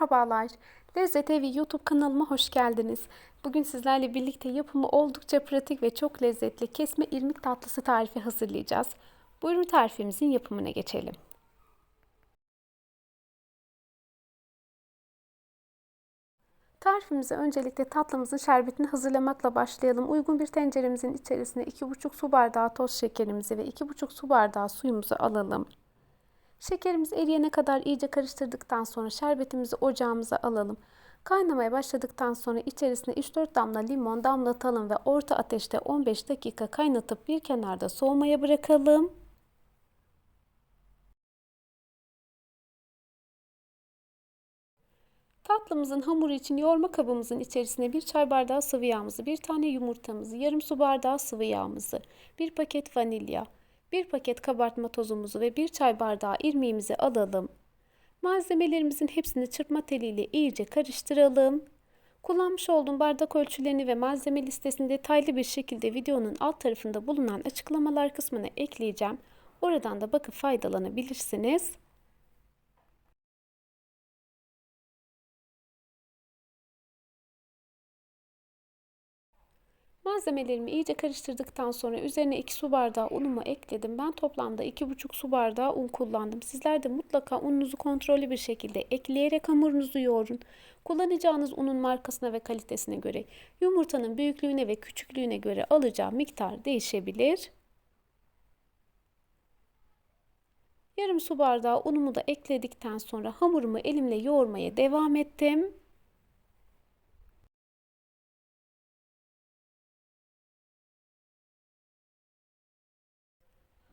Merhabalar. Lezzet Evi YouTube kanalıma hoş geldiniz. Bugün sizlerle birlikte yapımı oldukça pratik ve çok lezzetli kesme irmik tatlısı tarifi hazırlayacağız. Buyurun tarifimizin yapımına geçelim. Tarifimize öncelikle tatlımızın şerbetini hazırlamakla başlayalım. Uygun bir tenceremizin içerisine 2,5 su bardağı toz şekerimizi ve 2,5 su bardağı suyumuzu alalım. Şekerimiz eriyene kadar iyice karıştırdıktan sonra şerbetimizi ocağımıza alalım. Kaynamaya başladıktan sonra içerisine 3-4 damla limon damlatalım ve orta ateşte 15 dakika kaynatıp bir kenarda soğumaya bırakalım. Tatlımızın hamuru için yoğurma kabımızın içerisine bir çay bardağı sıvı yağımızı, bir tane yumurtamızı, yarım su bardağı sıvı yağımızı, bir paket vanilya, bir paket kabartma tozumuzu ve bir çay bardağı irmiğimizi alalım. Malzemelerimizin hepsini çırpma teliyle iyice karıştıralım. Kullanmış olduğum bardak ölçülerini ve malzeme listesini detaylı bir şekilde videonun alt tarafında bulunan açıklamalar kısmına ekleyeceğim. Oradan da bakıp faydalanabilirsiniz. Malzemelerimi iyice karıştırdıktan sonra üzerine 2 su bardağı unumu ekledim. Ben toplamda 2,5 su bardağı un kullandım. Sizler de mutlaka ununuzu kontrollü bir şekilde ekleyerek hamurunuzu yoğurun. Kullanacağınız unun markasına ve kalitesine göre, yumurtanın büyüklüğüne ve küçüklüğüne göre alacağı miktar değişebilir. Yarım su bardağı unumu da ekledikten sonra hamurumu elimle yoğurmaya devam ettim.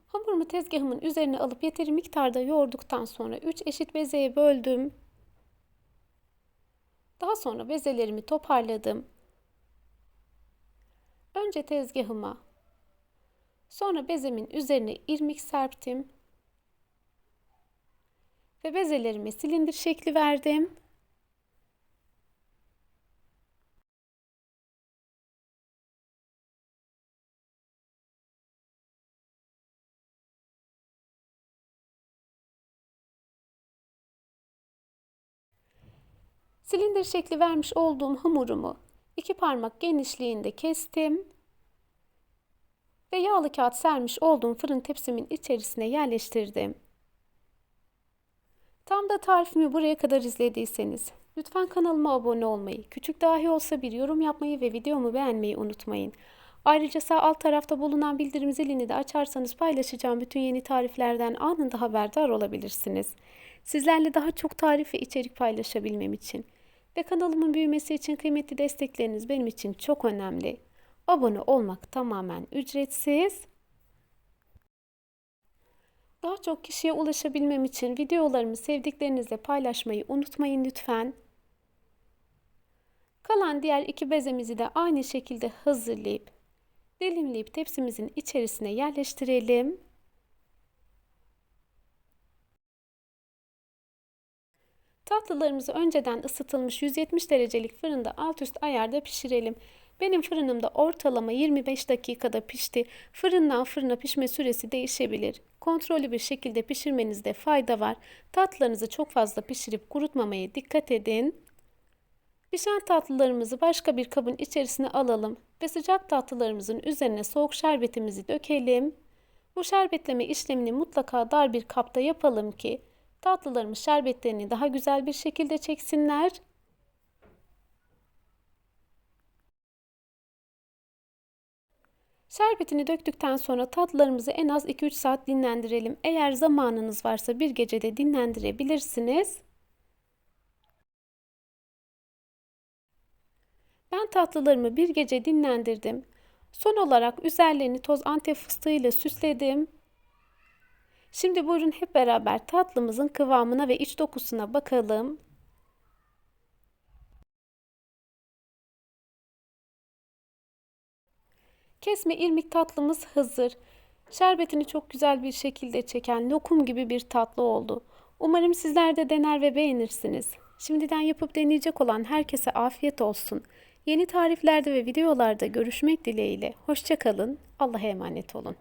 Hamurumu tezgahımın üzerine alıp yeteri miktarda yoğurduktan sonra 3 eşit bezeye böldüm. Daha sonra bezelerimi toparladım. Önce tezgahıma, sonra bezemin üzerine irmik serptim ve bezelerime silindir şekli verdim. Silindir şekli vermiş olduğum hamurumu iki parmak genişliğinde kestim ve yağlı kağıt sermiş olduğum fırın tepsimin içerisine yerleştirdim. Tam da tarifimi buraya kadar izlediyseniz lütfen kanalıma abone olmayı, küçük dahi olsa bir yorum yapmayı ve videomu beğenmeyi unutmayın. Ayrıca sağ alt tarafta bulunan bildirim zilini de açarsanız paylaşacağım bütün yeni tariflerden anında haberdar olabilirsiniz. Sizlerle daha çok tarif ve içerik paylaşabilmem için ve kanalımın büyümesi için kıymetli destekleriniz benim için çok önemli. Abone olmak tamamen ücretsiz. Daha çok kişiye ulaşabilmem için videolarımı sevdiklerinizle paylaşmayı unutmayın lütfen. Kalan diğer iki bezemizi de aynı şekilde hazırlayıp dilimleyip tepsimizin içerisine yerleştirelim. Tatlılarımızı önceden ısıtılmış 170 derecelik fırında alt üst ayarda pişirelim. Benim fırınımda ortalama 25 dakikada pişti. Fırından fırına pişme süresi değişebilir. Kontrollü bir şekilde pişirmenizde fayda var. Tatlılarınızı çok fazla pişirip kurutmamaya dikkat edin. Pişen tatlılarımızı başka bir kabın içerisine alalım ve sıcak tatlılarımızın üzerine soğuk şerbetimizi dökelim. Bu şerbetleme işlemini mutlaka dar bir kapta yapalım ki tatlılarımız şerbetlerini daha güzel bir şekilde çeksinler. Şerbetini döktükten sonra tatlılarımızı en az 2-3 saat dinlendirelim. Eğer zamanınız varsa bir gecede dinlendirebilirsiniz. Ben tatlılarımı bir gece dinlendirdim. Son olarak üzerlerini toz antep fıstığıyla süsledim. Şimdi buyurun hep beraber tatlımızın kıvamına ve iç dokusuna bakalım. Kesme irmik tatlımız hazır. Şerbetini çok güzel bir şekilde çeken lokum gibi bir tatlı oldu. Umarım sizler de dener ve beğenirsiniz. Şimdiden yapıp deneyecek olan herkese afiyet olsun. Yeni tariflerde ve videolarda görüşmek dileğiyle. Hoşçakalın. Allah'a emanet olun.